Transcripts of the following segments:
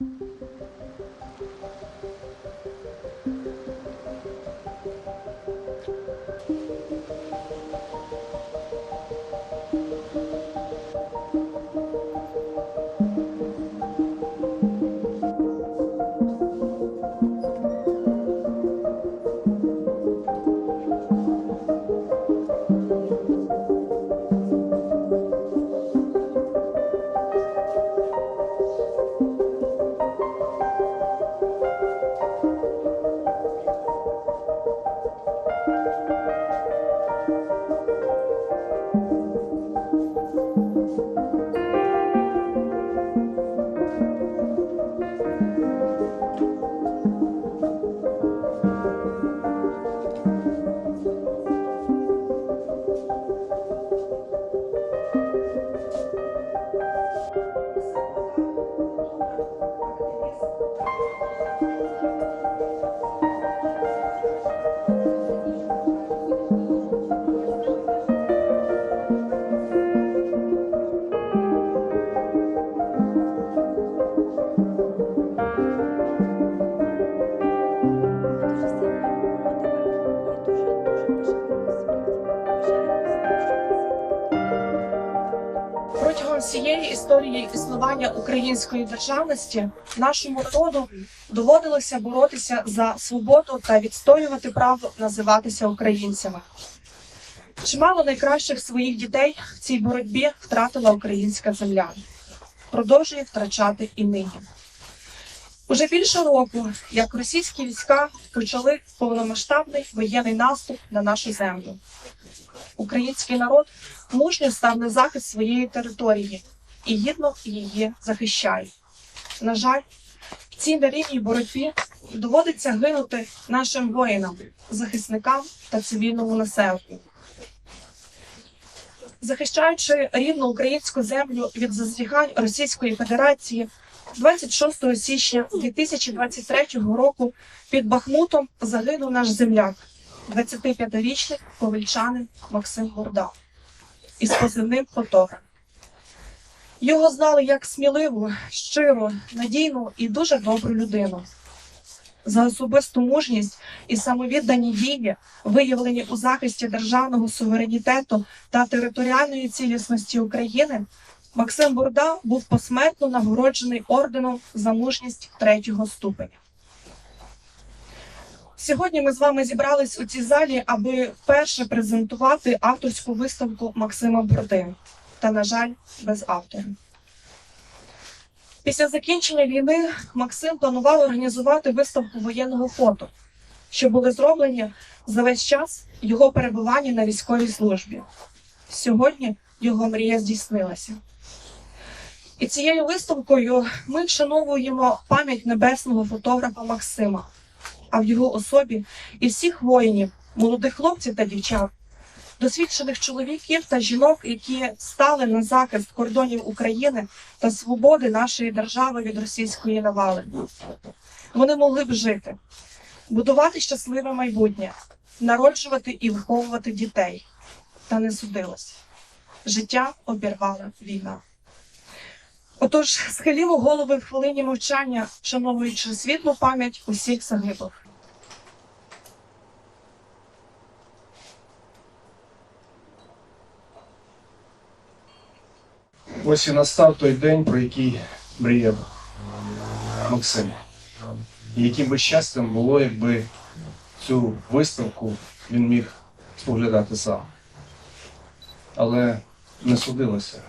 Дуже української державності нашому народу доводилося боротися за свободу та відстоювати право називатися українцями. Чимало найкращих своїх дітей в цій боротьбі втратила українська земля, продовжує втрачати і нині. Уже більше року, як російські війська почали повномасштабний воєнний наступ на нашу землю. Український народ мужньо став на захист своєї території і гідно її захищає. На жаль, в цій нерівній боротьбі доводиться гинути нашим воїнам, захисникам та цивільному населенню. Захищаючи рідну українську землю від зазіхань Російської Федерації, 26 січня 2023 року під Бахмутом загинув наш земляк, 25-річний ковальчанин Максим Горда із позивним фотограф. Його знали як сміливу, щиру, надійну і дуже добру людину. За особисту мужність і самовіддані дії, виявлені у захисті державного суверенітету та територіальної цілісності України, Максим Бурда був посмертно нагороджений орденом за мужність третього ступеня. Сьогодні ми з вами зібрались у цій залі, аби вперше презентувати авторську виставку Максима Бурди. Та, на жаль, без автора. Після закінчення війни Максим планував організувати виставку воєнного фото, що були зроблені за весь час його перебування на військовій службі. Сьогодні його мрія здійснилася. І цією виставкою ми вшановуємо пам'ять небесного фотографа Максима, а в його особі і всіх воїнів, молодих хлопців та дівчат, досвідчених чоловіків та жінок, які стали на захист кордонів України та свободи нашої держави від російської навали. Вони могли б жити, будувати щасливе майбутнє, народжувати і виховувати дітей. Та не судилось. Життя обірвала війна. Отож, схилімо голови в хвилині мовчання, вшановуючи світлу пам'ять усіх загиблих. Ось і настав той день, про який мріяв Максим. І яким би щастям було, якби цю виставку він міг споглядати сам. Але не судилося.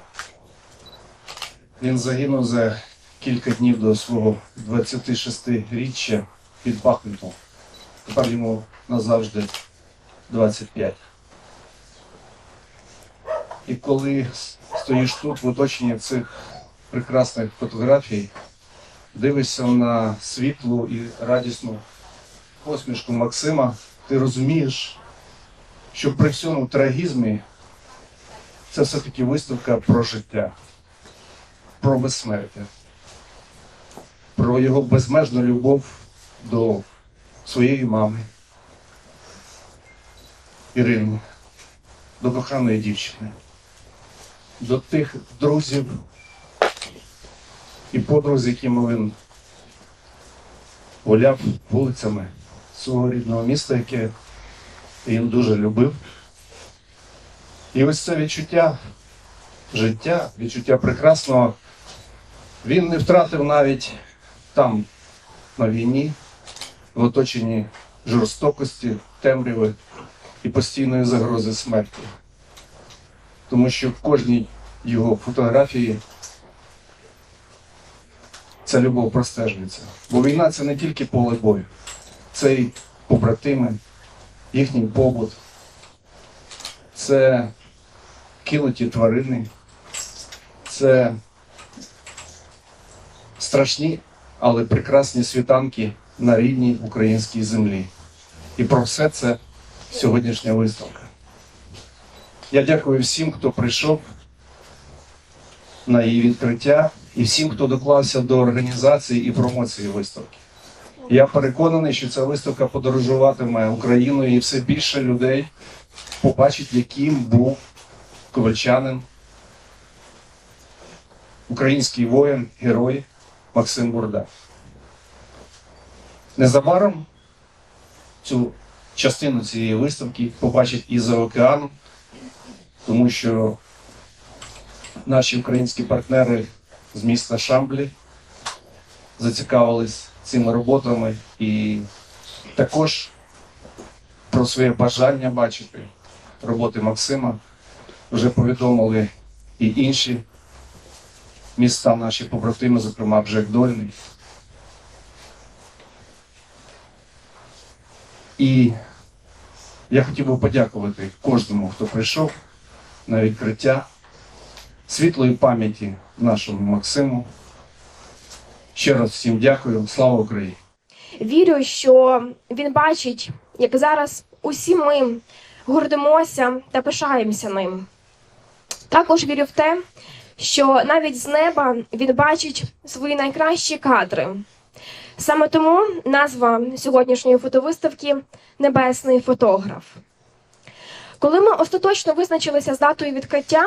Він загинув за кілька днів до свого 26-річчя під Бахмутом. Тепер йому назавжди 25. І коли стоїш тут в оточенні цих прекрасних фотографій, дивишся на світлу і радісну посмішку Максима, ти розумієш, що при всьому трагізмі це все-таки виставка про життя, про безсмертя, про його безмежну любов до своєї мами, Ірини, до коханої дівчини до тих друзів і подруг, з якими він гуляв вулицями свого рідного міста, яке він дуже любив. І ось це відчуття життя, відчуття прекрасного, він не втратив навіть там, на війні, в оточенні жорстокості, темряви і постійної загрози смерті. Тому що в кожній його фотографії ця любов простежується. Бо війна це не тільки поле бою, це й побратими, їхній побут, це кинуті тварини, це страшні, але прекрасні світанки на рідній українській землі. І про все це сьогоднішня виставка. Я дякую всім, хто прийшов на її відкриття, і всім, хто доклався до організації і промоції виставки. Я переконаний, що ця виставка подорожуватиме Україною і все більше людей побачить, яким був ковальчанин, український воїн, герой Максим Бурда. Незабаром цю частину цієї виставки побачать і за океаном, тому що наші українські партнери з міста Шамблі зацікавились цими роботами і також про своє бажання бачити роботи Максима вже повідомили і інші міста, наші побратими, зокрема Бжек Дольний. І я хотів би подякувати кожному, хто прийшов на відкриття світлої пам'яті нашому Максиму. Ще раз всім дякую. Слава Україні! Вірю, що він бачить, як зараз усі ми гордимося та пишаємося ним. Також вірю в те, що навіть з неба він бачить свої найкращі кадри. Саме тому назва сьогоднішньої фотовиставки Небесний фотограф. Коли ми остаточно визначилися з датою відкриття,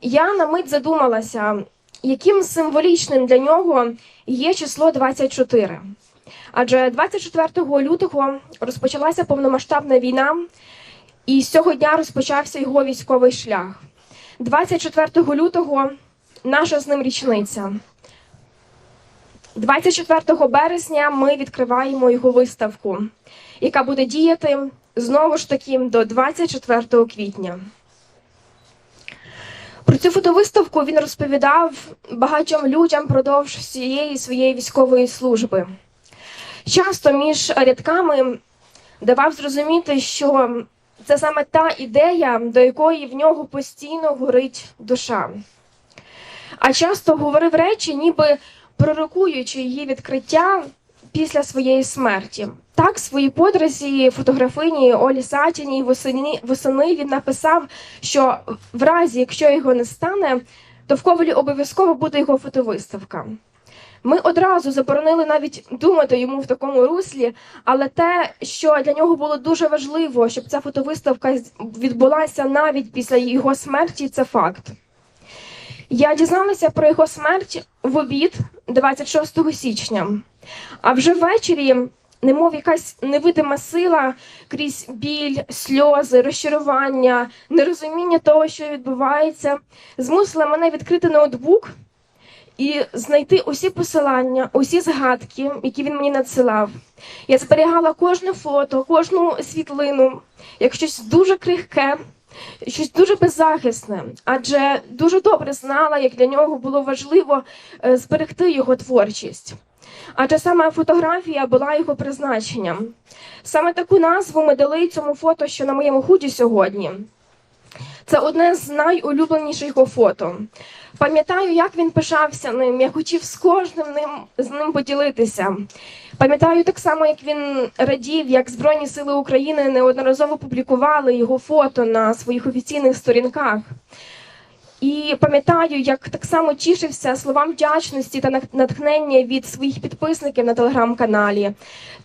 я на мить задумалася, яким символічним для нього є число 24. Адже 24 лютого розпочалася повномасштабна війна, і з цього дня розпочався його військовий шлях. 24 лютого наша з ним річниця. 24 березня ми відкриваємо його виставку, яка буде діяти знову ж таки до 24 квітня. Про цю фотовиставку він розповідав багатьом людям продовж всієї своєї військової служби. Часто між рядками давав зрозуміти, що це саме та ідея, до якої в нього постійно горить душа. А часто говорив речі, ніби пророкуючи її відкриття після своєї смерті. Так, своїй подрузі фотографині Олі Сатіній восени, восени він написав, що в разі, якщо його не стане, то в Ковалі обов'язково буде його фотовиставка. Ми одразу заборонили навіть думати йому в такому руслі, але те, що для нього було дуже важливо, щоб ця фотовиставка відбулася навіть після його смерті, це факт. Я дізналася про його смерть в обід 26 січня, а вже ввечері, немов якась невидима сила крізь біль, сльози, розчарування, нерозуміння того, що відбувається, змусила мене відкрити ноутбук і знайти усі посилання, усі згадки, які він мені надсилав. Я зберігала кожне фото, кожну світлину, як щось дуже крихке, щось дуже беззахисне, адже дуже добре знала, як для нього було важливо е, зберегти його творчість. Адже саме фотографія була його призначенням. Саме таку назву ми дали цьому фото, що на моєму худі сьогодні. Це одне з найулюбленіших його фото. Пам'ятаю, як він пишався ним. Я хотів з кожним ним з ним поділитися. Пам'ятаю так само, як він радів, як Збройні Сили України неодноразово публікували його фото на своїх офіційних сторінках. І пам'ятаю, як так само тішився словам вдячності та натхнення від своїх підписників на телеграм-каналі.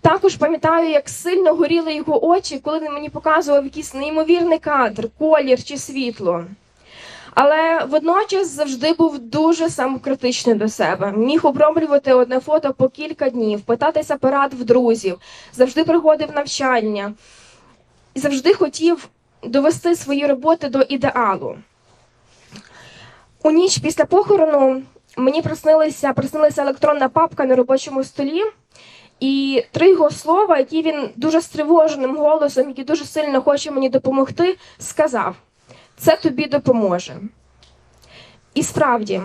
Також пам'ятаю, як сильно горіли його очі, коли він мені показував якийсь неймовірний кадр, колір чи світло. Але водночас завжди був дуже самокритичний до себе. Міг оброблювати одне фото по кілька днів, питатися порад в друзів, завжди приходив навчання і завжди хотів довести свої роботи до ідеалу. У ніч після похорону мені приснилася, приснилася електронна папка на робочому столі, і три його слова, які він дуже стривоженим голосом, який дуже сильно хоче мені допомогти, сказав: це тобі допоможе. І справді,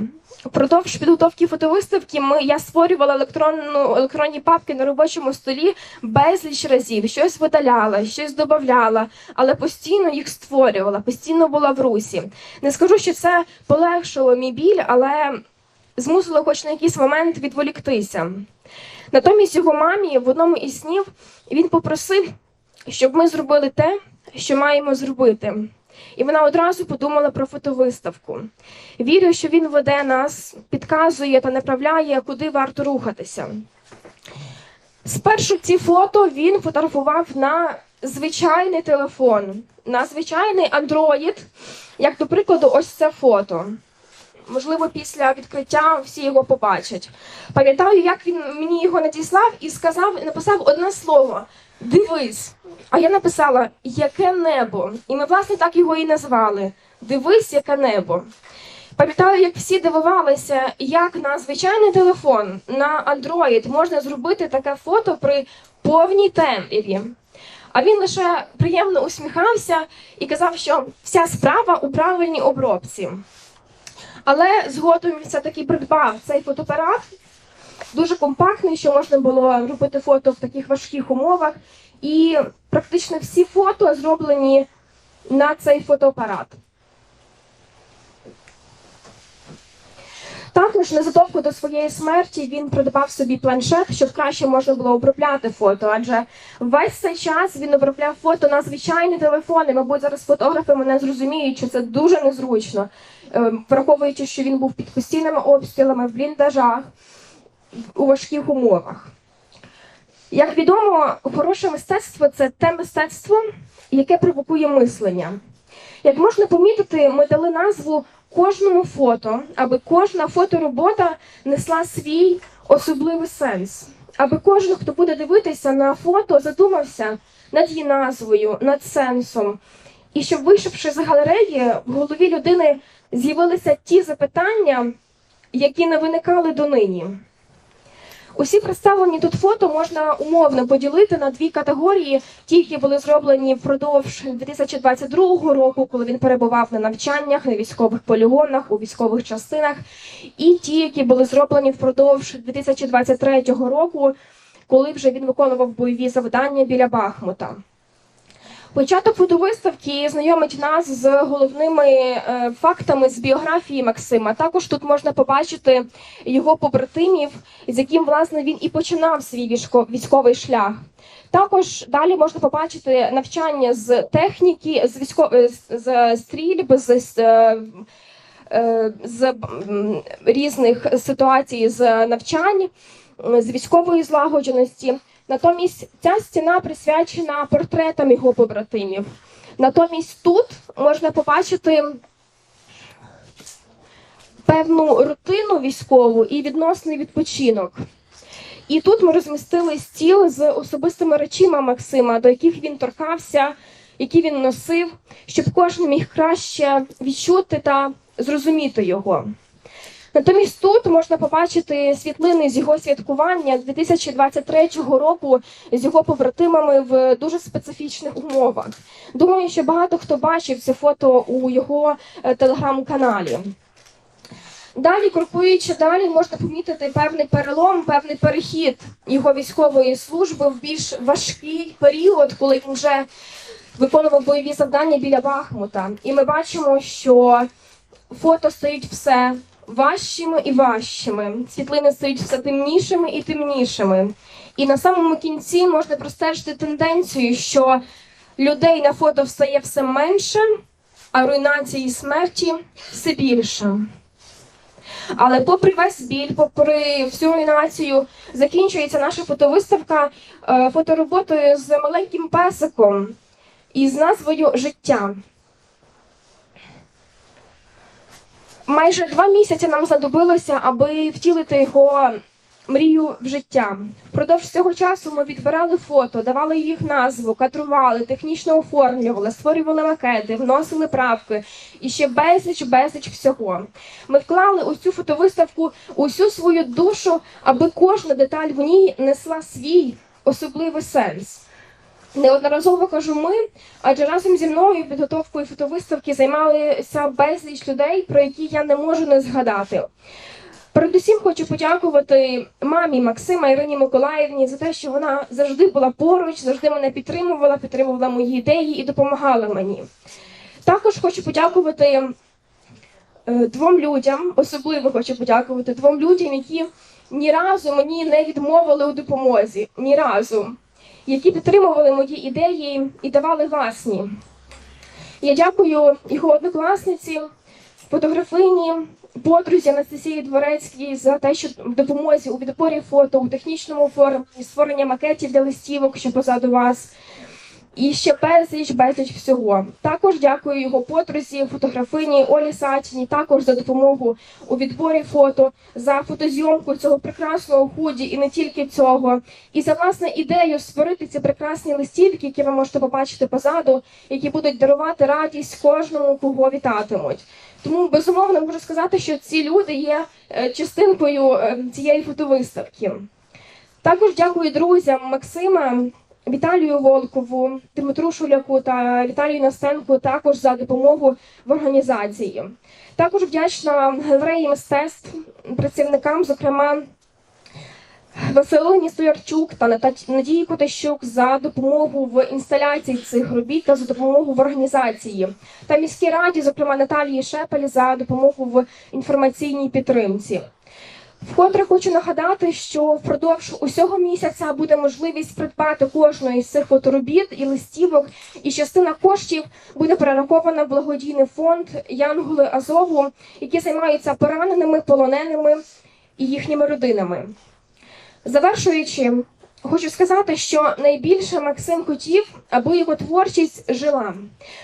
впродовж підготовки фотовиставки ми, я створювала електронну, електронні папки на робочому столі безліч разів, щось видаляла, щось додавала, але постійно їх створювала, постійно була в русі. Не скажу, що це полегшило мій біль, але змусило хоч на якийсь момент відволіктися. Натомість його мамі в одному із снів він попросив, щоб ми зробили те, що маємо зробити. І вона одразу подумала про фотовиставку. Вірю, що він веде нас, підказує та направляє, куди варто рухатися. Спершу ці фото він фотографував на звичайний телефон, на звичайний Android, як до прикладу, ось це фото. Можливо, після відкриття всі його побачать. Пам'ятаю, як він мені його надіслав і сказав, написав одне слово: Дивись. А я написала Яке небо? І ми, власне, так його і назвали. Дивись, яке небо. Пам'ятаю, як всі дивувалися, як на звичайний телефон, на Android можна зробити таке фото при повній темряві. А він лише приємно усміхався і казав, що вся справа у правильній обробці. Але згодом він все-таки придбав цей фотоапарат, дуже компактний, що можна було робити фото в таких важких умовах. І практично всі фото зроблені на цей фотоапарат. Також незадовго до своєї смерті він придбав собі планшет, щоб краще можна було обробляти фото. Адже весь цей час він обробляв фото на звичайні телефони. Мабуть, зараз фотографи мене зрозуміють, що це дуже незручно, Е, враховуючи, що він був під постійними обстрілами в бліндажах у важких умовах. Як відомо, хороше мистецтво це те мистецтво, яке провокує мислення. Як можна помітити, ми дали назву кожному фото, аби кожна фоторобота несла свій особливий сенс, аби кожен, хто буде дивитися на фото, задумався над її назвою, над сенсом. І щоб, вийшовши з галереї, в голові людини з'явилися ті запитання, які не виникали донині. Усі представлені тут фото можна умовно поділити на дві категорії: ті, які були зроблені впродовж 2022 року, коли він перебував на навчаннях, на військових полігонах, у військових частинах, і ті, які були зроблені впродовж 2023 року, коли вже він виконував бойові завдання біля Бахмута. Початок фотовиставки знайомить нас з головними е, фактами з біографії Максима. Також тут можна побачити його побратимів, з яким власне він і починав свій військовий шлях. Також далі можна побачити навчання з техніки, з військо... е, з- з стрільб, з, з, е, е, з різних ситуацій з навчань, з військової злагодженості. Натомість ця стіна присвячена портретам його побратимів. Натомість тут можна побачити певну рутину військову і відносний відпочинок. І тут ми розмістили стіл з особистими речима Максима, до яких він торкався, які він носив, щоб кожен міг краще відчути та зрозуміти його. Натомість тут можна побачити світлини з його святкування 2023 року з його побратимами в дуже специфічних умовах. Думаю, що багато хто бачив це фото у його е, телеграм-каналі. Далі, крокуючи далі, можна помітити певний перелом, певний перехід його військової служби в більш важкий період, коли він вже виконував бойові завдання біля Бахмута. І ми бачимо, що фото стають все важчими і важчими. Світлини стають все темнішими і темнішими. І на самому кінці можна простежити тенденцію, що людей на фото стає все менше, а руйнації і смерті все більше. Але попри весь біль, попри всю руйнацію, закінчується наша фотовиставка е, фотороботою з маленьким песиком із назвою Життя. Майже два місяці нам знадобилося, аби втілити його мрію в життя. Впродовж цього часу ми відбирали фото, давали їх назву, кадрували, технічно оформлювали, створювали макети, вносили правки і ще безліч, безліч всього. Ми вклали у цю фотовиставку усю свою душу, аби кожна деталь в ній несла свій особливий сенс. Неодноразово кажу ми, адже разом зі мною підготовкою фотовиставки займалися безліч людей, про які я не можу не згадати. Передусім хочу подякувати мамі Максима Ірині Миколаївні за те, що вона завжди була поруч, завжди мене підтримувала, підтримувала мої ідеї і допомагала мені. Також хочу подякувати е, двом людям, особливо хочу подякувати двом людям, які ні разу мені не відмовили у допомозі. Ні разу які підтримували мої ідеї і давали власні. Я дякую його однокласниці, фотографині, подрузі Анастасії Дворецькій за те, що в допомозі у відборі фото, у технічному оформленні, створення макетів для листівок, що позаду вас. І ще безліч, безліч всього. Також дякую його подрузі, фотографині Олі Сатіні, також за допомогу у відборі фото, за фотозйомку цього прекрасного худі і не тільки цього, і за власне ідею створити ці прекрасні листівки, які ви можете побачити позаду, які будуть дарувати радість кожному, кого вітатимуть. Тому безумовно можу сказати, що ці люди є е, частинкою е, цієї фотовиставки. Також дякую друзям Максима. Віталію Волкову, Дмитру Шуляку та Віталію Настенку також за допомогу в організації. Також вдячна галереї мистецтв, працівникам, зокрема Василині Стоярчук та Надії Котащук за допомогу в інсталяції цих робіт та за допомогу в організації, та міській раді, зокрема Наталії Шепель, за допомогу в інформаційній підтримці. Вкотре хочу нагадати, що впродовж усього місяця буде можливість придбати кожної з цих фоторобіт і листівок, і частина коштів буде перерахована в благодійний фонд Янголи Азову, які займаються пораненими, полоненими і їхніми родинами. Завершуючи, хочу сказати, що найбільше Максим хотів, аби його творчість жила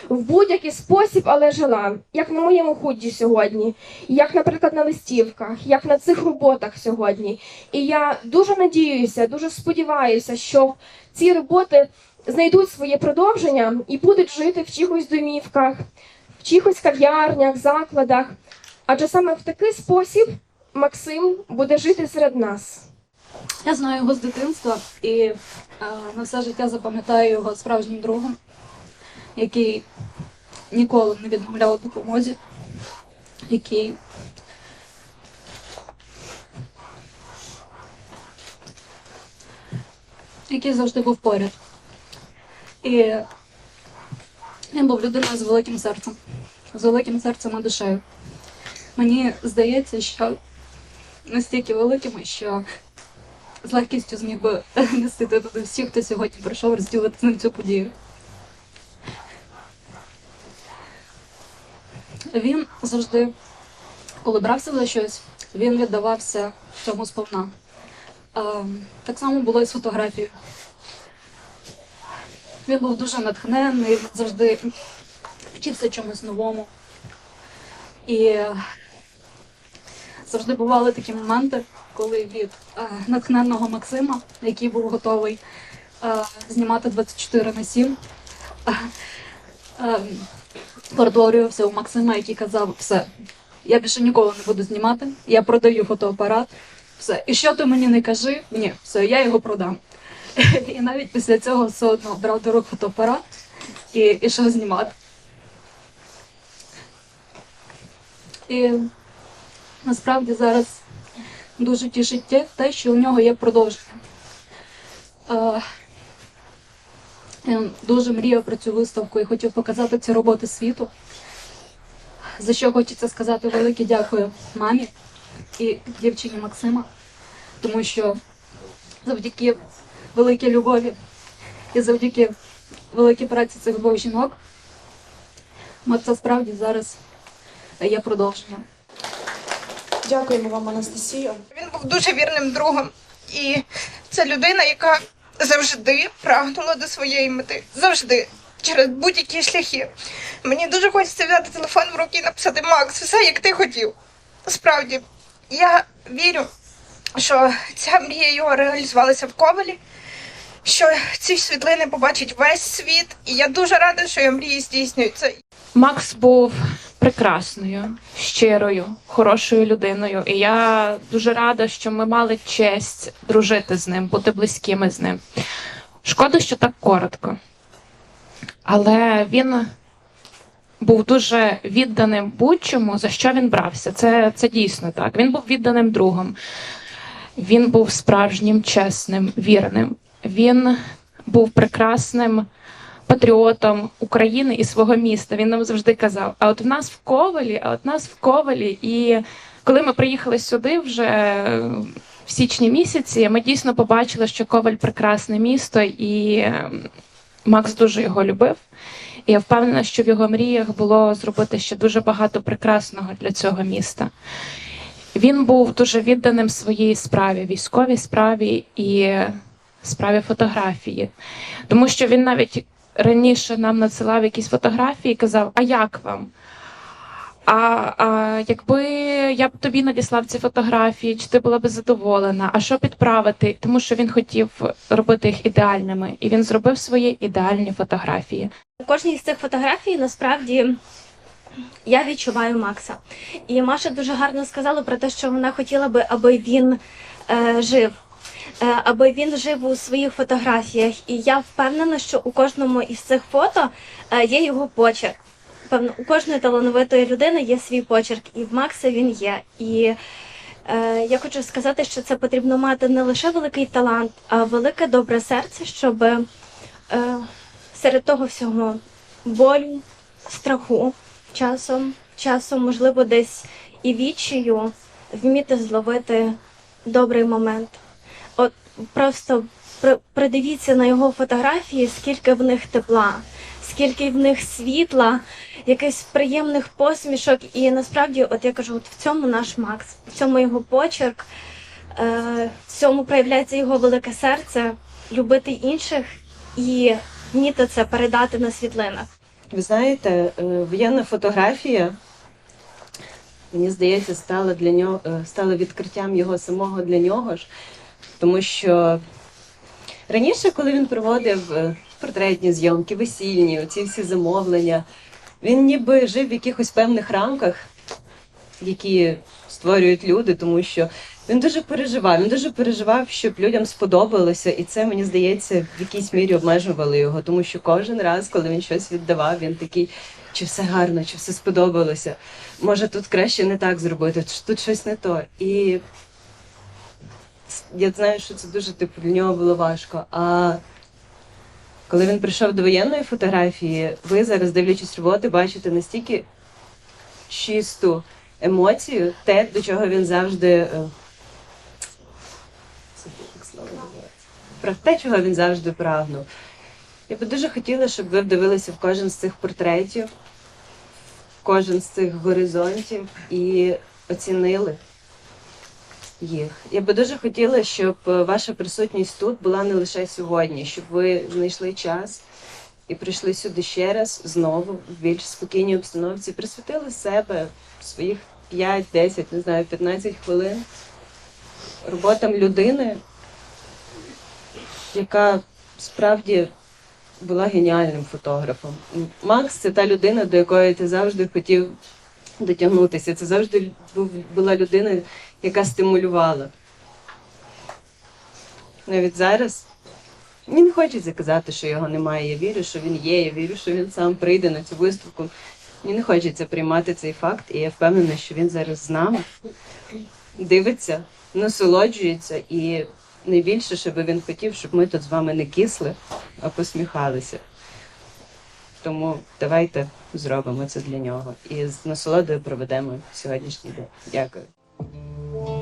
в будь-який спосіб, але жила, як на моєму худі сьогодні, як, наприклад, на листівках, як на цих роботах сьогодні. І я дуже надіюся, дуже сподіваюся, що ці роботи знайдуть своє продовження і будуть жити в чихось домівках, в чихось кав'ярнях, закладах. Адже саме в такий спосіб Максим буде жити серед нас. Я знаю його з дитинства і е, на все життя запам'ятаю його справжнім другом, який ніколи не відмовляв у допомозі, який який завжди був поряд. І він був людиною з великим серцем, з великим серцем і душею. Мені здається, що настільки великими, що з легкістю зміг би нести туди всіх, хто сьогодні прийшов розділити з ним цю подію. Він завжди, коли брався за щось, він віддавався цьому сповна. А, так само було і з фотографією. Він був дуже натхненний, завжди вчився чомусь новому. І завжди бували такі моменти, коли від е, натхненного Максима, який був готовий е, знімати 24 на 7, е, е, перетворювався у Максима, який казав, все, я більше ніколи не буду знімати, я продаю фотоапарат, все. І що ти мені не кажи, ні, все, я його продам. І навіть після цього все одно брав до рук фотоапарат і ішов знімати. І насправді зараз дуже тішить те- що у нього є продовження. Він дуже мріяв про цю виставку і хотів показати ці роботи світу. За що хочеться сказати велике дякую мамі і дівчині Максима, тому що завдяки великій любові і завдяки великій праці цих двох жінок це справді зараз є продовженням. Дякуємо вам, Анастасія. Він був дуже вірним другом, і це людина, яка завжди прагнула до своєї мети, завжди через будь-які шляхи. Мені дуже хочеться взяти телефон в руки і написати Макс, все як ти хотів. Справді, я вірю, що ця мрія його реалізувалася в Ковалі, що ці світлини побачить весь світ, і я дуже рада, що його мрії здійснюються. Макс був прекрасною, щирою, хорошою людиною, і я дуже рада, що ми мали честь дружити з ним, бути близькими з ним. Шкода, що так коротко. Але він був дуже відданим будь-чому, за що він брався. Це, це дійсно так. Він був відданим другом. Він був справжнім, чесним, вірним. Він був прекрасним патріотом України і свого міста. Він нам завжди казав: а от в нас в Ковалі, а от нас в Ковалі. І коли ми приїхали сюди вже в січні місяці, ми дійсно побачили, що Коваль прекрасне місто, і ем, Макс дуже його любив. Я впевнена, що в його мріях було зробити ще дуже багато прекрасного для цього міста. Він був дуже відданим своїй справі, військовій справі і справі фотографії, тому що він навіть раніше нам надсилав якісь фотографії і казав: А як вам? А, а якби я б тобі надіслав ці фотографії, чи ти була б задоволена? А що підправити? Тому що він хотів робити їх ідеальними, і він зробив свої ідеальні фотографії. У кожній з цих фотографій насправді я відчуваю Макса. І Маша дуже гарно сказала про те, що вона хотіла би, аби він е, жив. Е, Аби він жив у своїх фотографіях, і я впевнена, що у кожному із цих фото е, є його почерк. Певно, у кожної талановитої людини є свій почерк, і в Макса він є. І е, я хочу сказати, що це потрібно мати не лише великий талант, а велике добре серце, щоб е, серед того всього болю, страху, часом, часом, можливо, десь і відчаю вміти зловити добрий момент. Просто придивіться на його фотографії, скільки в них тепла, скільки в них світла, якихось приємних посмішок. І насправді, от я кажу, от в цьому наш Макс, в цьому його почерк, е, в цьому проявляється його велике серце, любити інших і вміти це передати на світлинах. Ви знаєте, е, воєнна фотографія, мені здається, стала для нього е, стала відкриттям його самого для нього ж, тому що раніше, коли він проводив е, портретні зйомки, весільні, ці всі замовлення, він ніби жив в якихось певних рамках, які створюють люди, тому що він дуже переживав. Він дуже переживав, щоб людям сподобалося, і це мені здається в якійсь мірі обмежувало його, тому що кожен раз, коли він щось віддавав, він такий. Чи все гарно, чи все сподобалося? Може, тут краще не так зробити, тут щось не то. І я знаю, що це дуже типу для нього було важко. А коли він прийшов до воєнної фотографії, ви зараз, дивлячись роботи, бачите настільки чисту емоцію, те, до чого він завжди. е? Про те, чого він завжди прагнув. Я би дуже хотіла, щоб ви вдивилися в кожен з цих портретів, в кожен з цих горизонтів і оцінили їх. Я би дуже хотіла, щоб е, ваша присутність тут була не лише сьогодні, щоб ви знайшли час і прийшли сюди ще раз знову в більш спокійній обстановці, присвятили себе своїх 5, 10, не знаю, 15 хвилин роботам людини, яка справді була геніальним фотографом. Макс це та людина, до якої ти завжди хотів дотягнутися. Це завжди був, була людина, яка стимулювала. Навіть зараз мені не хочеться казати, що його немає. Я вірю, що він є, я вірю, що він сам прийде на цю виставку. Мені не хочеться приймати цей факт, і я впевнена, що він зараз з нами дивиться, насолоджується і найбільше, що би він хотів, щоб ми тут з вами не кисли, а посміхалися. Тому давайте зробимо це для нього і з насолодою проведемо сьогоднішній день. Дякую. Yeah.